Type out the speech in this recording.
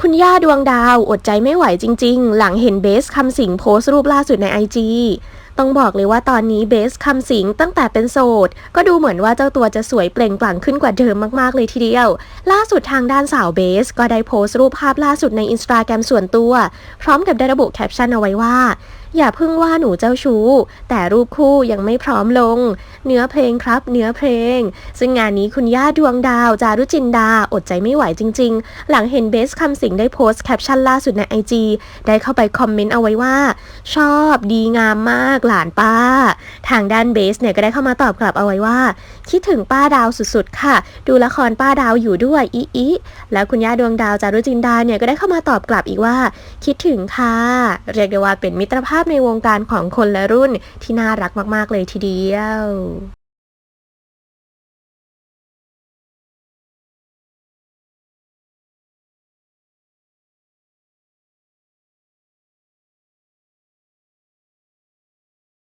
คุณย่าดวงดาวอดใจไม่ไหวจริง ๆ หลังเห็นเบสคำสิงโพสต์รูปล่าสุดในไอจีต้องบอกเลยว่าตอนนี้เบสคำสิงตั้งแต่เป็นโสด ก็ดูเหมือนว่าเจ้าตัวจะสวยเปล่งปลั่งขึ้นกว่าเดิมมากๆเลยทีเดียว ล่าสุดทางด้านสาวเบส ก็ได้โพสต์รูปภาพล่าสุดในอินสตาแกรมส่วนตัว พร้อมกับได้ระบุแคปชั่นเอาไว้ว่า อย่าเพิ่งว่าหนูเจ้าชู้ แต่รูปคู่ยังไม่พร้อมลง เนื้อเพลงครับ เนื้อเพลง ซึ่งงานนี้คุณย่าดวงดาว จารุจินดา อดใจไม่ไหวจริง ๆ หลังเห็นเบสคำสิงได้โพสต์แคปชั่นล่าสุดในไอจีได้เข้าไปคอมเมนต์เอาไว้ว่า ชอบดีงามมากหลานป้า ทางด้านเบสเนี่ยก็ได้เข้ามาตอบกลับเอาไว้ว่า คิดถึงป้าดาวสุดๆ ค่ะ ดูละครป้าดาวอยู่ด้วยอีอีแล้วคุณย่าดวงดาวจารุจินดาเนี่ยก็ได้เข้ามาตอบกลับอีกว่า คิดถึงค่ะเรียกได้ว่าเป็นมิตรภาพในวงการของคนละรุ่นที่น่ารักมาก ๆ เลยทีเดียว